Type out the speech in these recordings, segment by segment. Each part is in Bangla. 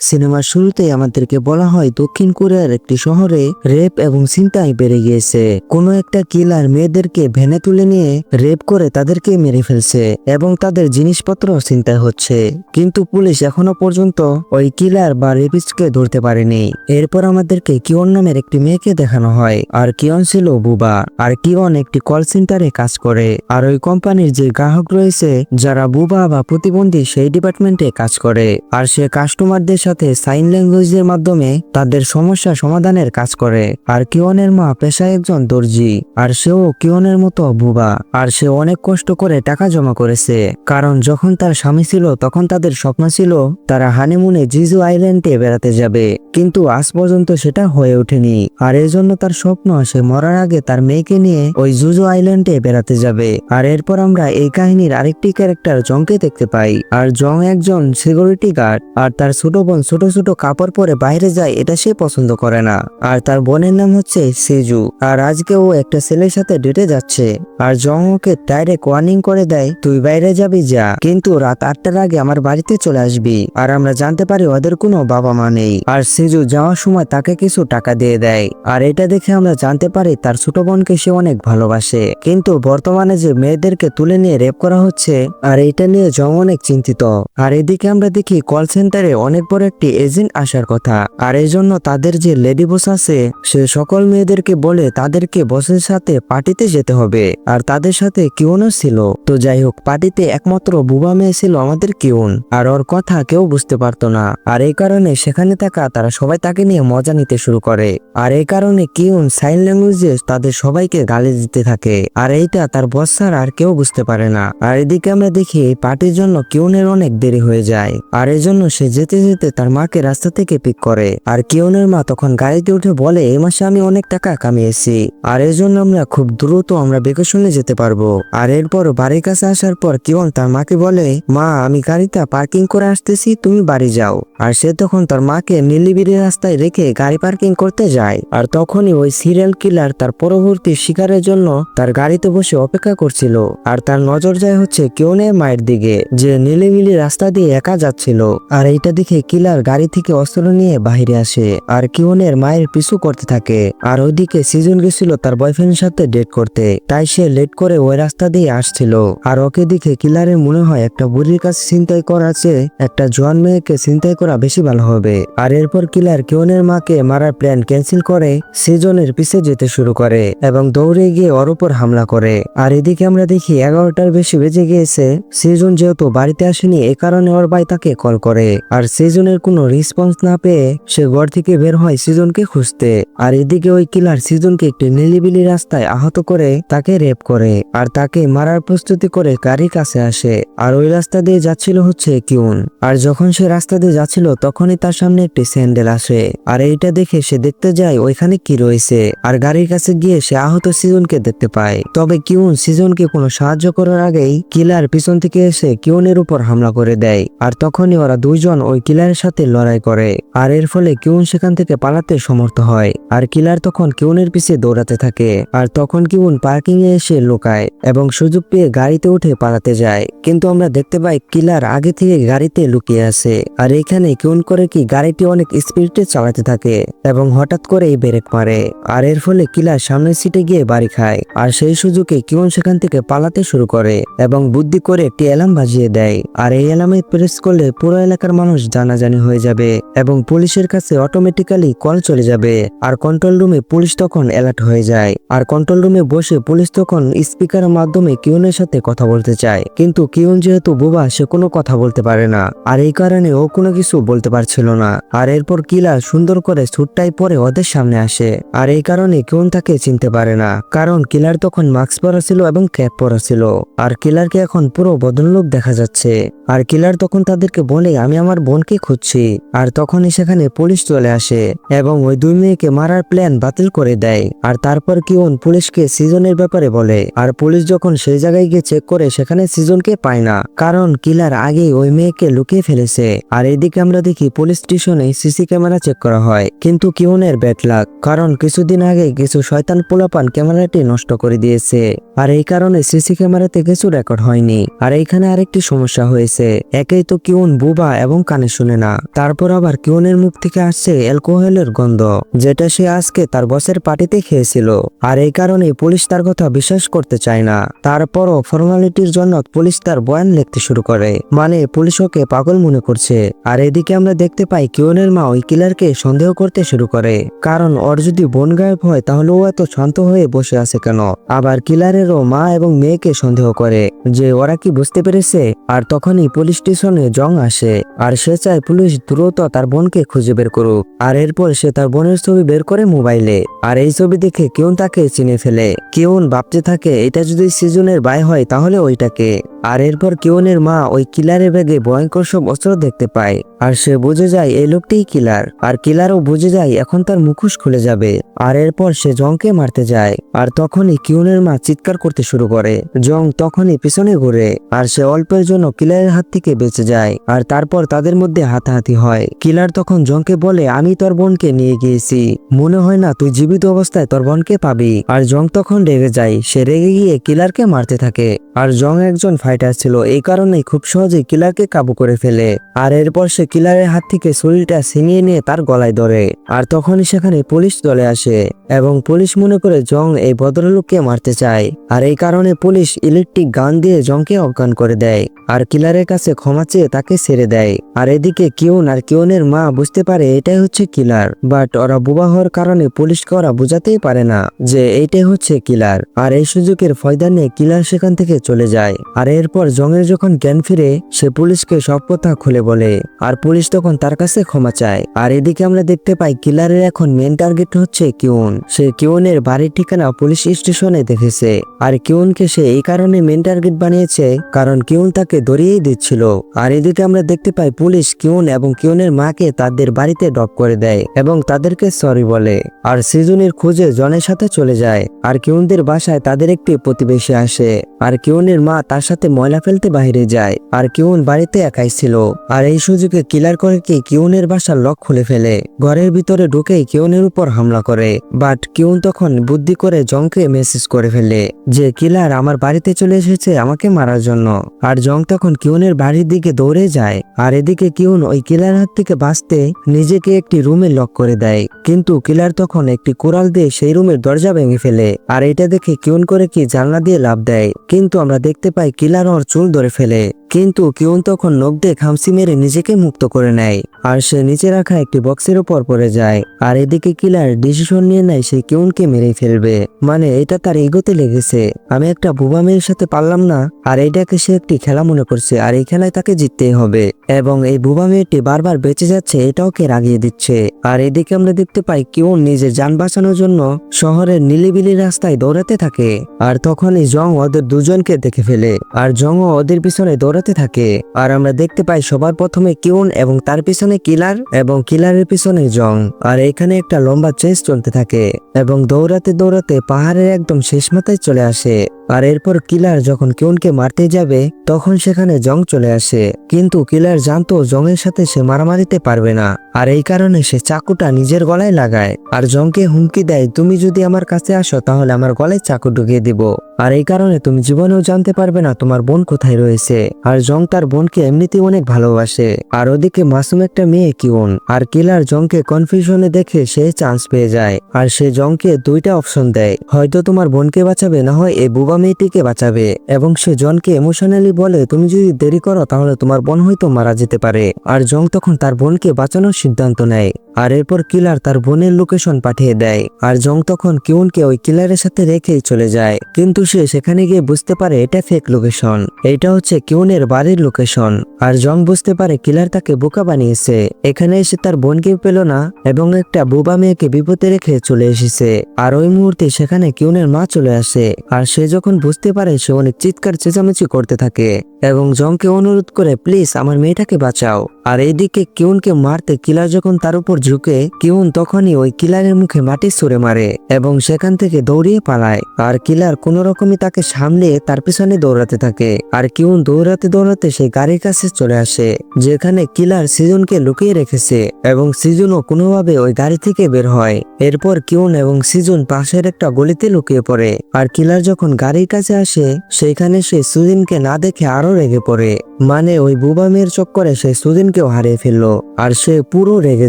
সিনেমার শুরুতেই আমাদেরকে বলা হয়, দক্ষিণ কোরিয়ার একটি শহরে রেপ এবং ছিনতাই বেড়ে গিয়েছে। কোনো একটা কিলার মেয়েদেরকে ভ্যানে তুলে নিয়ে রেপ করে তাদেরকে মেরে ফেলছে এবং তাদের জিনিসপত্র ছিনতাই হচ্ছে। কিন্তু পুলিশ এখনও পর্যন্ত ওই কিলার বা রেপিস্টকে ধরতে পারেনি। এরপর আমাদেরকে কিয়ন নামের একটি মেয়েকে দেখানো হয়। আর কিয়ন ছিল বুবা। আর কিয়ন একটি কল সেন্টারে কাজ করে। আর ওই কোম্পানির যে গ্রাহক রয়েছে, যারা বুবা বা প্রতিবন্ধী সেই ডিপার্টমেন্টে কাজ করে। আর সে কাস্টমারদের সাথে সাইন ল্যাঙ্গুয়েজের মাধ্যমে তাদের সমস্যা সমাধানের কাজ করে। আর কিয়নের মা পেশায় একজন দর্জি, আর সেও কিওনের মতো বুবা আর সে অনেক কষ্ট করে টাকা জমা করেছে। কারণ যখন তার স্বামী ছিল, তখন তাদের স্বপ্ন ছিল, তারা হানিমুনে জিজু আইল্যান্ডে বেড়াতে যাবে। কিন্তু আজ পর্যন্ত সেটা হয়ে ওঠেনি। আর এর জন্য তার স্বপ্ন, সে মরার আগে তার মেয়েকে নিয়ে ওই জুজু আইল্যান্ডে বেড়াতে যাবে। আর এরপর আমরা এই কাহিনীর আরেকটি ক্যারেক্টার জংকে দেখতে পাই। আর জং একজন সিকিউরিটি গার্ড আর তার ছোট বোন ছোট ছোট কাপড় পরে বাইরে যায়, এটা সে পছন্দ করে না। আর তার বোনের নাম হচ্ছে সেজু। আর আজকে ও একটা ছেলের সাথে ডেটে যাচ্ছে। আর জং ওকে ডাইরেক্ট ওয়ার্নিং করে দেয়, তুই বাইরে যাবি, যা। কিন্তু রাত আটটার আগে আমার বাড়িতে চলে আসবি। আর আমরা জানতে পারি ওদের কোনো বাবা মা নেই। আর সেজু যাওয়ার সময় তাকে কিছু টাকা দিয়ে দেয়। আর এটা দেখে আমরা জানতে পারি তার ছোট বোনকে সে অনেক ভালোবাসে। কিন্তু বর্তমানে যে মেয়েদেরকে তুলে নিয়ে রেপ করা হচ্ছে, আর এটা নিয়ে জং অনেক চিন্তিত। আর এদিকে আমরা দেখি কল সেন্টারে অনেক বড় একটি এজেন্ট আসার কথা। আর এই জন্য তাদের যে লেডি বস আছে, সে সকল মেয়েদেরকে বলে তাদেরকে বসের সাথে পার্টিতে যেতে হবে। আর তাদের সাথে কিউনও ছিল। তো যাই হোক, পার্টিতে একমাত্র বুবা মেয়ে ছিল আমাদের কিউন। আর ওর কথা কেউ বুঝতে পারতো না। আর এই কারণে সেখানে থাকা তারা সবাই তাকে নিয়ে মজা নিতে শুরু করে। আর এই কারণে কিউন সাইন ল্যাঙ্গুয়েজে তাদের সবাইকে গালি দিতে থাকে। আর এইটা তার বস স্যার আর কেউ বুঝতে পারে না। আর এদিকে আমরা দেখি এই পার্টির জন্য কিউনের অনেক দেরি হয়ে যায়। আর এই জন্য সে যেতে যেতে তার মাকে রাস্তা থেকে পিক করে। আর কিউনের মা তখন গাড়িতে উঠে বলে এই মাসে আমি অনেক টাকা কামিয়েছি। আর এর জন্য আমরা খুব দ্রুত আমরা ভেকেশনে যেতে পারব। আর এরপর বাড়ির কাছে আসার পর কিউন তার মাকে বলে, মা, আমি গাড়িটা পার্কিং করে আসতেছি, তুমি বাড়ি যাও। আর সে তখন তার মাকে নীলিবিরি রাস্তায় রেখে গাড়ি পার্কিং করতে যায়। আর তখনই ওই সিরিয়াল কিলার তার পরবর্তী শিকারের জন্য তার গাড়িতে বসে অপেক্ষা করছিল। আর তার নজর যায় হচ্ছে কিয়নের মায়ের দিকে, যে নীলিবিলি রাস্তা দিয়ে একা যাচ্ছিল। আর এইটা দেখে কিলার গাড়ি থেকে অস্ত্র নিয়ে বাহিরে আসে আর কিউনের মায়ের পিছু করতে থাকে। আর ওইদিকে সিজন গেছিল তার বয়ফ্রেন্ডের সাথে ডেট করতে। তাই সে লেট করে ওই রাস্তা দিয়ে আসছিল। আর ওকে দেখে কিলারের মনে হয় একটা বুড়ির কাছে চিন্তাই করা চেয়ে একটা জোয়ান মেয়েকে চিন্তাই করা বেশি ভালো হবে। আর এরপর কিলার কিউনের মাকে মারার প্ল্যান ক্যান্সেল করে সিজনের পিছে যেতে শুরু করে এবং দৌড়ে গিয়ে ওর উপর হামলা করে। আর এদিকে আমরা দেখি এগারোটার বেশি বেজে গিয়েছে। সিজন যেহেতু বাড়িতে আসেনি, এ কারণে ওর ভাই তাকে কল করে। আর সিজনের কোনো রেসপন্স না পেয়ে সে ঘর থেকে বের হয় সিজনকে খুঁজতে। আর এদিকে ওই কিলার সিজনকে একটি নিলিবিলি রাস্তায় আহত করে, তাকে রেপ করে, আর তাকে মারার প্রস্তুতি করে গাড়ির কাছে আসে। আর ওই রাস্তা দিয়ে যাচ্ছিল হচ্ছে কিউন। আর যখন সে রাস্তা দিয়ে যাচ্ছিল, তখনই তার সামনে একটি স্যান্ডেল আসে। আর এইটা দেখে সে দেখতে যায় ওইখানে কি রয়েছে। আর গাড়ির কাছে গিয়ে সে আহত সিজনকে দেখতে পায়। তবে কিউন সিজনকে কোনো সাহায্য করার আগেই কিলার পিছন থেকে এসে কিউনের উপর হামলা করে দেয়। আর তখনই ওরা দুইজন ওই কিলারের সাথে লড়াই করে। আর এর ফলে কিউন সেখান থেকে পালাতে সমর্থ হয়। আর কিলার তখন কিউনের পিছে দৌড়াতে থাকে। আর তখন কিউন পার্কিং এ এসে লুকায় এবং সুযোগ পেয়ে গাড়িতে উঠে পালাতে যায়। কিন্তু আমরা দেখতে পাই কিলার আগে থেকে গাড়িতে লুকিয়ে আছে। আর এখানে কিউন করে কি গাড়িটি অনেক স্পিডে চালাতে থাকে এবং হঠাৎ করেই ব্রেক মারে। আর এর ফলে কিলার সামনের সিটে গিয়ে বাড়ি খায়। আর সেই সুযোগে কিউন সেখান থেকে পালাতে শুরু করে এবং বুদ্ধি করে একটি অ্যালার্ম বাজিয়ে দেয়। আর এই অ্যালার্মে প্রেস করলে পুরো এলাকার মানুষ জানাজানি হয়ে যাবে এবং পুলিশের কাছে অটোমেটিক্যালি কল চলে যাবে। আর কন্ট্রোল রুমে পুলিশ তখন অ্যালার্ট হয়ে যায়। আর কন্ট্রোল রুমে বসে পুলিশ তখন স্পিকারের মাধ্যমে কিউনের সাথে কথা বলতে চায়। কিন্তু কিউন যেহেতু বোবা, সে কোনো কথা বলতে পারে না। আর এই কারণে ও কোনো কিছু বলতে পারছিল না। আর এরপর কিলার সুন্দর করে সুটটাই পরে ওদের সামনে আসে। আর এই কারণে কিউন তাকে চিনতে পারে না। কারণ কিলার তখন মাস্ক পরা ছিল এবং ক্যাপ পরা ছিল। আর কিলারকে এখন পুরো বদনলোক দেখা যাচ্ছে। আর কিলার তখন তাদেরকে বলে, আমি আমার বোনকে খুঁজছি আর তখনই সেখানে পুলিশ চলে আসে এবং ওই দুই মেয়েকে মারার প্ল্যান বাতিল করে দেয়। আর তারপর কিউন পুলিশকে সিজনের ব্যাপারে বলে, আর পুলিশ যখন সেই জায়গায় গিয়ে চেক করে, সেখানে সিজনকে পায় না। কারণ কিলার আগেই ওই মেয়েকে লুকিয়ে ফেলেছে। আর এদিকে আমরা দেখি পুলিশ স্টেশনে সিসি ক্যামেরা চেক করা হয়। কিন্তু কিউনের ব্যাট লাগ কারণ কিছুদিন আগে কিছু শয়তান পোলাপান ক্যামেরাটি নষ্ট করে দিয়েছে। আর এই কারণে সিসি ক্যামেরাতে কিছু রেকর্ড হয়নি। আর এইখানে আরেকটি সমস্যা হয়েছে। একেই তো কিউন বুবা এবং কানে শুনে না। না। তারপর আবার কিউনের মুখ থেকে আসছে অ্যালকোহলের গন্ধ, যেটা সে আজকে তার বসের পার্টিতে খেয়েছিল। আর এই কারণে পুলিশ তার কথা বিশ্বাস করতে চায় না। তারপরও ফর্মালিটির জন্য পুলিশ তার বয়ান লিখতে শুরু করে। মানে পুলিশ ওকে পাগল মনে করছে। আর এদিকে আমরা দেখতে পাই কিউনের মা ওই কিলারকে সন্দেহ করতে শুরু করে। কারণ ওর যদি বোন গায়েব হয় তাহলে ও এত শান্ত হয়ে বসে আছে কেন? আবার কিলারেরও মা এবং মেয়েকে সন্দেহ করে। যে ওরা কি বুঝতে পেরেছে? আর তখনই পুলিশ স্টেশনে জং আসে। আর সে চায় পুলিশ দ্রুত তার বোনকে খুঁজে বের করুক। আর এরপর সে তার বোনের ছবি বের করে মোবাইলে। আর এই ছবি দেখে কেউন তাকে চিনে ফেলে? কেউন ভাবতে থাকে, এটা যদি সিজনের বাই হয়, তাহলে ওইটাকে। আর এরপর কিউনের মা ওই কিলারের ব্যাগে ভয়ঙ্কর সব অস্ত্র দেখতে পায়। আর সে বুঝে যায়, এই লোকটিই কিলার। আর কিলারও বুঝে যায়, এখন তার মুখোশ খুলে যাবে। আর এরপর সে জংকে মারতে যায়। আর তখনই কিউনের মা চিৎকার করতে শুরু করে। জং তখনই পিছনে ঘুরে। আর সে অল্পের জন্য কিলারের হাত থেকে বেঁচে যায়। আর তারপর তাদের মধ্যে হাতাহাতি হয়। কিলার তখন জংকে বলে, আমি তোর বোনকে নিয়ে গিয়েছি। মনে হয় না তুই জীবিত অবস্থায় তোর বোনকে পাবি। আর জং তখন রেগে যায়। সে রেগে গিয়ে কিলারকে মারতে থাকে। আর জং একজন ফাইটার ছিল। এই কারণে খুব সহজেই কিলারকে কাবু করে ফেলে। আর এরপর সে কিলারের হাত থেকে শরীরটা ছিনিয়ে নিয়ে তার গলায় ধরে। আর তখনই সেখানে পুলিশ দলে আসে এবং পুলিশ মনে করে জং এই ভদ্রলোককে মারতে চায়। আর এই কারণে পুলিশ ইলেকট্রিক গান দিয়ে জংকে অজ্ঞান করে দেয়। আর কিলারের কাছে ক্ষমা চেয়ে তাকে ছেড়ে দেয়। আর এদিকে কিউন আর কিউনের মা বুঝতে পারে এটাই হচ্ছে কিলার বাট ওরা বুবা হওয়ার কারণে পুলিশকে ওরা বোঝাতেই পারে না যে এইটাই হচ্ছে কিলার আর এই সুযোগের ফয়দা নিয়ে কিলার সেখান থেকে চলে যায়। আর এরপর জংয়ের যখন জ্ঞান ফিরে, সে পুলিশকে সব কথা খুলে বলে, আর পুলিশ তখন তার কাছে ক্ষমা চায়। আর এদিকে আমরা দেখতে পাই কিলারের এখন মেন টার্গেট হচ্ছে কিউন। সে কিউনের বাড়ির ঠিকানা পুলিশ স্টেশনে দেখেছে, আর কিউনকে সে এই কারণে মেন টার্গেট বানিয়েছে, কারণ কিউন তাকে ধরিয়েই দিচ্ছিল। আর এদিকে আমরা দেখতে পাই পুলিশ কিউন এবং কিউনের মাকে তাদের বাড়িতে ড্রপ করে দেয় এবং তাদেরকে সরি বলে। আর সিজনের খোঁজে জনের সাথে চলে যায়। আর কিউনদের বাসায় তাদের একটি প্রতিবেশী আসে। আর কিউনের মা তার সাথে ময়লা ফেলতে বাইরে যায়। আর কিউন বাড়িতে একাই ছিল। আর এই সুযোগে কিলার করে কি কিউনের বাসার লক খুলে ফেলে। ঘরের ভিতরে ঢুকেই কিউনের উপর হামলা করে। বাট কিউন তখন বুদ্ধি করে জংকে মেসেজ করে ফেলে যে, কিলার, আমার বাড়িতে চলে এসেছে আমাকে মারার জন্য। আর জং তখন কিউনের বাড়ির দিকে দৌড়ে যায়। আর এদিকে কিউন কিলার হাত থেকে বাঁচতে নিজেকে একটি রুমে লক করে দেয়। কিন্তু কিলার তখন একটি কোরাল দিয়ে সেই রুমের দরজা ভেঙে ফেলে। আর এটা দেখে কিউন করে কি জানলা দিয়ে লাভ দেয়। কিন্তু আমরা দেখতে পাই কিলার ওর চুল ধরে ফেলে। কিন্তু কিউন তখন দিয়ে খামসি মেরে নিজেকে মুক্ত করে নেয়, আর সে নিচে রাখা একটি বক্সের উপর পড়ে যায়, আর এদিকে কিলার ডিসিশন নিয়ে নেয় সে কিউনকে মেরে ফেলবে। মানে এটা তার এগোতে লেগেছে, আমি একটা বুবা মেয়ের সাথে পারলাম না, আর এইটাকে সে একটি খেলা মনে করছে, আর এই খেলায় তাকে জিততেই হবে। এবং এই বুবা মেয়েটি বারবার বেঁচে যাচ্ছে, এটাও কে রাগিয়ে দিচ্ছে। আর এদিকে আমরা দেখতে পাই কিউন নিজের যান বাঁচানোর জন্য শহরের নিলিবিলি রাস্তায় দৌড়াতে থাকে, আর তখনই জং ওদের দুজনকে দেখে ফেলে, আর জং ওদের পিছনে দৌড়াতে থাকে। আর আমরা দেখতে পাই সবার প্রথমে কিউন এবং তার পিছনে কিলার এবং কিলারের পিছনে জং। আর এখানে একটা লম্বা চেস চলতে থাকে এবং দৌড়াতে দৌড়াতে পাহাড়ের একদম শেষ মাথায় চলে আসে। আর এরপর কিলার যখন কিউনকে মারতে যাবে, তখন সেখানে জং চলে আসে। কিন্তু কিলার জানতো জংয়ের সাথে সে মারামারিতে পারবে না। আর এই কারণে সে চাকুটা নিজের গলায় লাগায়। আর জংকে হুমকি দেয়, তুমি যদি আমার কাছে আসো, তাহলে আমার গলায় চাকু ঢুকিয়ে দিব। আর এই কারণে তুমি জীবনেও জানতে পারবে না তোমার বোন কোথায় রয়েছে। আর জং তার বোনকে এমনিতেই অনেক ভালোবাসে। আর ওদিকে মাসুম একটা মেয়ে, কিউন। আর কিলার জংকে কনফিউশনে দেখে সে চান্স পেয়ে যায়। আর সে জংকে দুইটা অপশন দেয়। হয়তো তোমার বোনকে বাঁচাবে, না হয় এই বুবা মেয়েটিকে বাঁচাবে এবং সে জনকে ইমোশনালি বলে, তুমি যদি দেরি করো, তাহলে তোমার বোন হয়তো মারা যেতে পারে। আর জং তখন তার বোনকে বাঁচানোর সিদ্ধান্ত নেয়। আর এরপর কিলার তার বোনের লোকেশন পাঠিয়ে দেয়। আর জং তখন কিউনকে ওই কিলারের সাথে রেখেই চলে যায়। কিন্তু সে সেখানে গিয়ে বুঝতে পারে এটা ফেক লোকেশন এটা হচ্ছে কিউনের বাড়ির লোকেশন আর জং বুঝতে পারে কিলার তাকে বোকা বানিয়েছে। এখানে এসে তার বোনকে পেল না এবং একটা বোবা মেয়েকে বিপদে রেখে চলে এসেছে। আর ওই মুহূর্তে সেখানে কিউনের মা চলে আসে। আর সে যখন বুঝতে পারে সে অনেক চিৎকার, চেঁচামেচি করতে থাকে এবং জংকে অনুরোধ করে, প্লিজ, আমার মেয়েটাকে বাঁচাও। আর এইদিকে কিউনকে মারতে কিলার যখন তার উপর ঝুঁকে, কিউন তখনই ওই কিলারের মুখে মাটি ছুঁড়ে মারে এবং সেখান থেকে দৌড়িয়ে পালায়। আর কিলার কোনো রকমই তাকে সামলে তার পিছনে দৌড়াতে থাকে। আর কিউন দৌড়াতে দৌড়াতে সেই গাড়ির কাছে চলে আসে, যেখানে কিলার সিজনকে লুকিয়ে রেখেছে এবং সিজনও কোনোভাবে ওই গাড়ি থেকে বের হয়। এরপর কিউন এবং সিজন পাশের একটা গলিতে লুকিয়ে পড়ে। আর কিলার যখন গাড়ির কাছে আসে সেইখানে সে সুদিনকে না দেখে আরও রেগে পড়ে। মানে ওই বুবা মেয়ের চক্করে সে সুদিনকেও হারিয়ে ফেলল, আর সে পুরো রেগে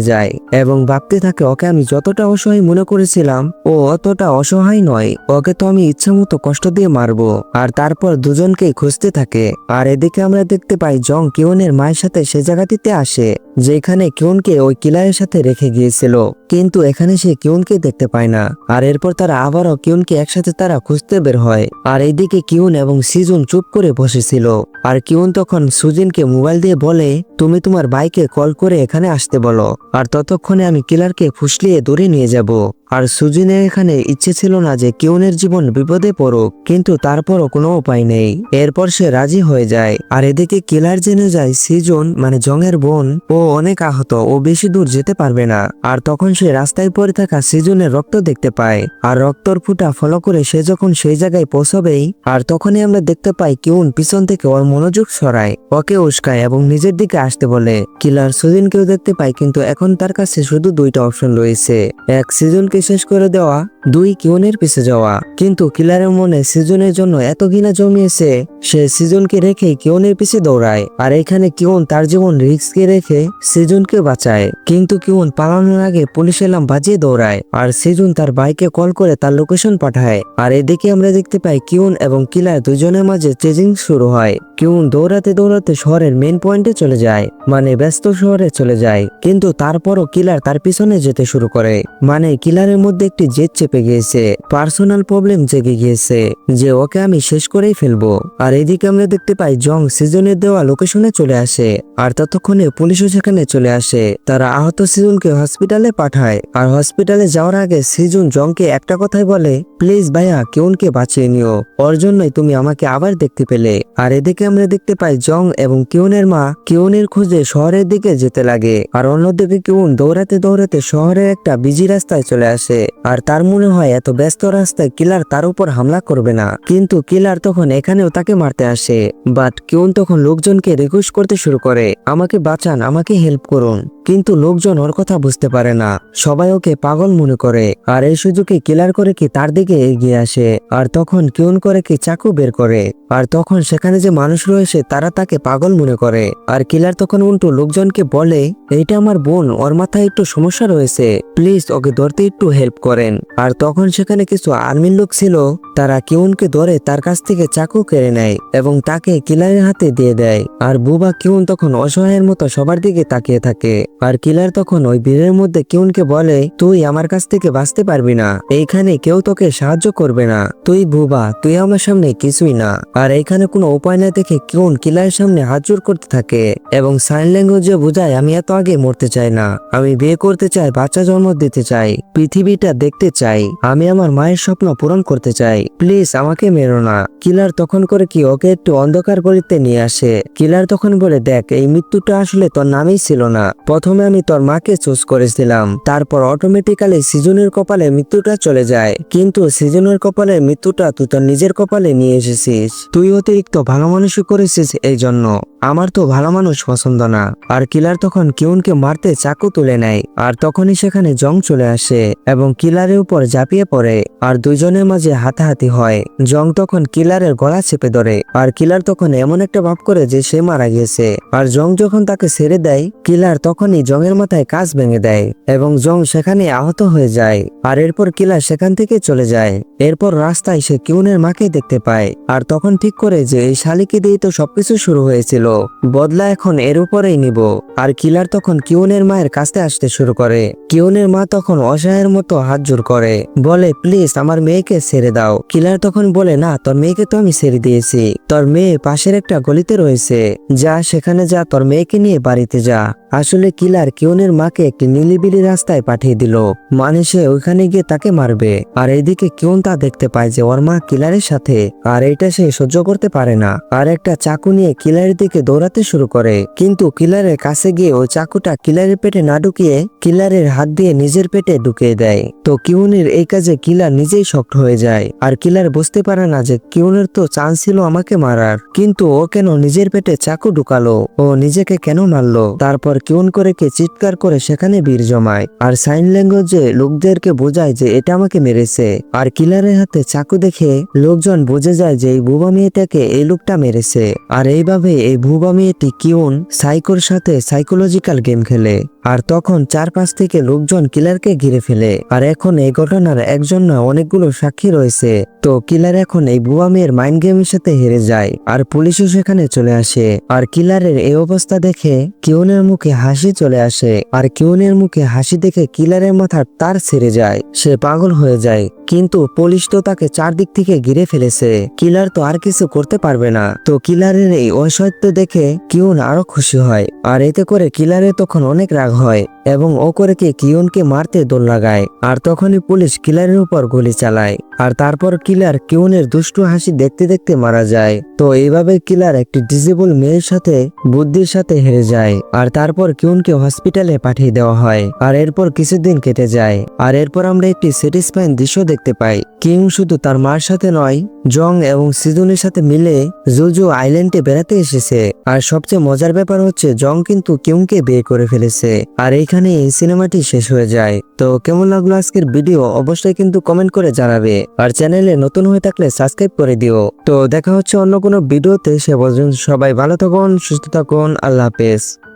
যায়। এবং ভাবতে থাকে, ওকে আমি যতটা অসহায় মনে করেছিলাম, ও অতটা অসহায় নয়। ওকে তো আমি ইচ্ছা মতো কষ্ট দিয়ে মারবো। আর তারপর দুজনকেই খুঁজতে থাকে। আর এদিকে আমরা দেখতে পাই, জং কিউনের মায়ের সাথে সে জায়গাটিতে আসে, যেখানে কিউনকে ওই কিলায়ের সাথে রেখে গিয়েছিল। কিন্তু এখানে সে কিউনকে দেখতে পায় না। আর এরপর তারা আবারও কিউনকে একসাথে তারা খুঁজতে বের হয়। আর এদিকে কিউন এবং সিজুন চুপ করে বসেছিল। আর কিউন তখন সুজিনকে মোবাইল দিয়ে বলে, তুমি তোমার বাইকে কল করে এখানে আসতে বলো, আর ততক্ষণে আমি কিলারকে ফুসলিয়ে দূরে নিয়ে যাব। আর সুজিনের এখানে ইচ্ছে ছিল না যে কিউনের জীবন বিপদে পড়ুক, কিন্তু তারপরও কোনো উপায় নেই। এরপর সে রাজি হয়ে যায়। আর এদিকে কিলার জেনে যায় সিজন মানে জংয়ের বোন, ও অনেক আহত, ও বেশি দূর যেতে পারবে না। আর তখন সে রাস্তায় পড়ে থাকা সিজনের রক্ত দেখতে পায়। আর রক্তর ফুটা ফলো করে সে যখন সেই জায়গায় পৌঁছবেই আর তখনই আমরা দেখতে পাই কিউন পিছন থেকে ওর মনোযোগ সরায়, ওকে উস্কায় এবং নিজের দিকে আসতে বলে। কিলার সুজিনকেও দেখতে পাই কিন্তু এখন তার কাছে শুধু দুইটা অপশন রয়েছে। এক, সিজনকে শেষ করে দেওয়া, দুই, কিউনের পিছে যাওয়া। কিন্তু কিলারের মনে সিজনের জন্য এত ঘৃণা জমিয়েছে, সে সিজনকে রেখে কিউনের পিছে দৌড়ায়। আর এখানে কিউন তার জীবন রিস্কে রেখে সিজনকে বাঁচায়। কিন্তু কিউন পালানোর আগে পুলিশ এলাম বাজিয়ে দৌড়ায়। আর সিজন তার বাইকে কল করে তার লোকেশন পাঠায়। আর এদিকে আমরা দেখতে পাই কিউন এবং কিলার দুজনের মাঝে চেজিং শুরু হয়। কিউন দৌড়াতে দৌড়াতে শহরের মেন পয়েন্টে চলে যায় মানে ব্যস্ত শহরে চলে যায়। কিন্তু তারপরও কিলার তার পিছনে যেতে শুরু করে মানে কিলারের মধ্যে একটি জেদ চেপে গিয়েছে, পার্সোনাল প্রবলেম জেগে গিয়েছে, যে ওকে আমি শেষ করেই ফেলব। আর এদিকে আমরা দেখতে পাই জং সিজনের দেওয়া লোকেশনে চলে আসে, আর ততক্ষণে পুলিশও সেখানে চলে আসে। তারা আহত সিজনকে হসপিটালে পাঠায়, আর হসপিটালে যাওয়ার আগে সিজন জংকে একটা কথাই বলে, প্লিজ ভাইয়া, কিউনকে বাঁচিয়ে নিও ওর জন্যই তুমি আমাকে আবার দেখতে পেলে। আর এদিকে আমরা দেখতে পাই জং এবং কিউনের মা কিউনের খোঁজে শহরের দিকে যেতে লাগে। আর অন্যদিকে কিউন দৌড়াতে দৌড়াতে শহরের একটা বিজি রাস্তায় চলে আসে। আর তার মনে হয় এত ব্যস্ত রাস্তায় কিলার তার উপর হামলা করবে না। কিন্তু কিলার তখন এখানেও তাকে মারতে আসে। বাট কিউন তখন লোকজনকে রিকোয়েস্ট করতে শুরু করে, আমাকে বাঁচান, আমাকে হেল্প করুন। কিন্তু লোকজন ওর কথা বুঝতে পারে না। সবাই ওকে পাগল মনে করে। আর এই সুযোগে কিলার করে কি তার দিকে এগিয়ে আসে? আর তখন কিউন করে কি চাকু বের করে? আর তখন সেখানে যে মানুষ রয়েছে, তারা তাকে পাগল মনে করে। আর কিলার তখন উল্টো লোকজনকে বলে, এইটা আমার বোন, ওর মাথায় একটু সমস্যা রয়েছে। প্লিজ ওকে ধরতে একটু হেল্প করেন। আর তখন সেখানে কিছু আর্মির লোক ছিল, তারা কিউনকে ধরে তার কাছ থেকে চাকু কেড়ে নেয় এবং তাকে কিলারের হাতে দিয়ে দেয়। আর বুবা কিউন তখন অসহায়ের মতো সবার দিকে তাকিয়ে থাকে। আর কিলার তখন ওই ভিড়ের মধ্যে কিউনকে বলে, তুই আমার কাছ থেকে বাঁচতে পারবি না। এইখানে কেউ তোকে সাহায্য করবে না। তুই বুবা তুই আমার সামনে কিছুই না। আর এইখানে কোনো উপায় না দেখে কিউন কিলারের সামনে হাত জোর করতে থাকে। এবং সাইন ল্যাঙ্গুয়েজে বোঝায়, আমি এত আগে মরতে চাই না। আমি বিয়ে করতে চাই, বাচ্চা জন্ম দিতে চাই, পৃথিবীটা দেখতে চাই। আমি আমার মায়ের স্বপ্ন পূরণ করতে চাই। প্লিজ আমাকে মেরো না। কিলার তখন করে কি ওকে একটু অন্ধকার গলিতে নিয়ে আসে। কিলার তখন বলে, দেখ, এই মৃত্যুটা আসলে তোর নামেই ছিল না। প্রথমে আমি তোর মাকে চুজ করেছিলাম। তারপর অটোমেটিক্যালি সিজনের কপালে মৃত্যুটা চলে যায়। কিন্তু সিজনের কপালে মৃত্যুটা তুই তোর নিজের কপালে নিয়ে এসেছিস। তুই অতিরিক্ত ভালো মানুষই করেছিস এই জন্য আমার তো ভালো মানুষ পছন্দ না। আর কিলার তখন কিউনকে মারতে চাকু তুলে নেয়। আর তখনই সেখানে জং চলে আসে এবং কিলারের উপর ঝাঁপিয়ে পড়ে। আর দুইজনের মাঝে হাতাহাতি হয়। জং তখন কিলারের গলা চেপে ধরে। আর কিলার তখন এমন একটা ভাব করে যে সে মারা গেছে। আর জং যখন তাকে ছেড়ে দেয় কিলার তখনই জংয়ের মাথায় কাজ ভেঙে দেয় এবং জং সেখানে আহত হয়ে যায়। আর এরপর কিলার সেখান থেকে চলে যায়। এরপর রাস্তায় সে কিউনের মাকে দেখতে পায়। আর তখন ঠিক করে যে এই শালিকে দিয়ে তো সবকিছু শুরু হয়েছিল। বদলা এখন এর উপরেই নিব। আর কিলার তখন কিউনের মায়ের কাছে আসতে শুরু করে। কিউনের মা তখন অসহায়ের মতো হাত জোর করে। বলে, প্লিজ, আমার মেয়েকে ছেড়ে দাও। কিলার তখন বলে, না, তোর মেয়েকে তো আমি ছেড়ে দিয়েছি। তোর মেয়ে পাশের একটা গলিতে রয়েছে। যা, সেখানে যা, তোর মেয়েকে নিয়ে বাড়িতে যা। আসলে কি কিলার কিউনের মাকে একটি নিলিবিলি রাস্তায় পাঠিয়ে দিল। মানে সে ওইখানে গিয়ে তাকে মারবে। আর এইদিকে কিউন তা দেখতে পায় যে ওর মা কিলারের সাথে। আর এটা সে সহ্য করতে পারে না। আর একটা চাকু নিয়ে কিলারের দিকে দৌড়াতে শুরু করে। কিন্তু কিলারের কাছে গিয়ে ওই চাকুটা কিলারের পেটে না ঢুকিয়ে কিলারের হাত দিয়ে নিজের পেটে ঢুকিয়ে দেয়। তো কিউনের এই কাজে কিলার নিজেই শক্ত হয়ে যায়। আর কিলার বুঝতে পারে না যে কিউনের তো চান্স ছিল আমাকে মারার। কিন্তু ও কেন নিজের পেটে চাকু ঢুকালো? ও নিজেকে কেন মারলো? তারপর কিউন করে কে চিৎকার করে সেখানে বীর জমায়। আর সাইন ল্যাঙ্গুয়েজে লোকদেরকে বোঝায় যে এটা আমাকে মেরেছে। আর কিলারের হাতে চাকু দেখে লোকজন বুঝে যায় যে এই বুবা মেয়েটাকে এই লোকটা মেরেছে। আর এইভাবে এই বুবা মেয়েটি কিউন সাইকোর সাথে সাইকোলজিক্যাল গেম খেলে। আর তখন চারপাশ থেকে লোকজন কিলারকে ঘিরে ফেলে। আর এখন এই ঘটনার একজন না অনেকগুলো সাক্ষী রয়েছে। তো কিলার এখন এই বুয়া মেয়ের মাইন্ড গেমের সাথে হেরে যায়। আর পুলিশও সেখানে চলে আসে। আর কিলারের এই অবস্থা দেখে কিউনের মুখে হাসি চলে আসে। আর কিউনের মুখে হাসি দেখে কিলারের মাথার তার ছেড়ে যায়। সে পাগল হয়ে যায়। কিন্তু পুলিশ তো তাকে চারদিক থেকে ঘিরে ফেলেছে। কিলার তো আর কিছু করতে পারবে না। তো কিলারের এই অসত্য দেখে কিউন আরও খুশি হয়। আর এতে করে কিলারের তখন অনেক রাগ হয় এবং ও করে কি কিউনকে মারতে দোল লাগায়। আর তখনই পুলিশ কিলারের উপর গুলি চালায়। আর তারপর কিলার কিউনের দুষ্টু হাসি দেখতে দেখতে মারা যায়। তো এইভাবে কিলার একটি ডিজেবল মেয়ের সাথে, বুদ্ধির সাথে হেরে যায়। আর তারপর কিউনকে হসপিটালে পাঠিয়ে দেওয়া হয়। আর এরপর কিছুদিন কেটে যায়। আর এরপর আমরা একটি স্যাটিসফাইং দৃশ্য দেখতে পাই। কিং শুধু তার মার সাথে নয়, জং এবং সিজনের সাথে মিলে জুজু আইল্যান্ডে বেড়াতে এসেছে। আর সবচেয়ে মজার ব্যাপার হচ্ছে, জং কিন্তু কিউংকে বিয়ে করে ফেলেছে। আর এইখানে এই সিনেমাটি শেষ হয়ে যায়। তো কেমন লাগল আজকের ভিডিও? অবশ্যই কিন্তু কমেন্ট করে জানাবে। আর চ্যানেলে নতুন হয়ে থাকলে সাবস্ক্রাইব করে দিও। তো দেখা হচ্ছে অন্য কোনো ভিডিওতে। সে পর্যন্ত সবাই ভালো থাকুন, সুস্থ থাকুন। আল্লাহ হাফেজ।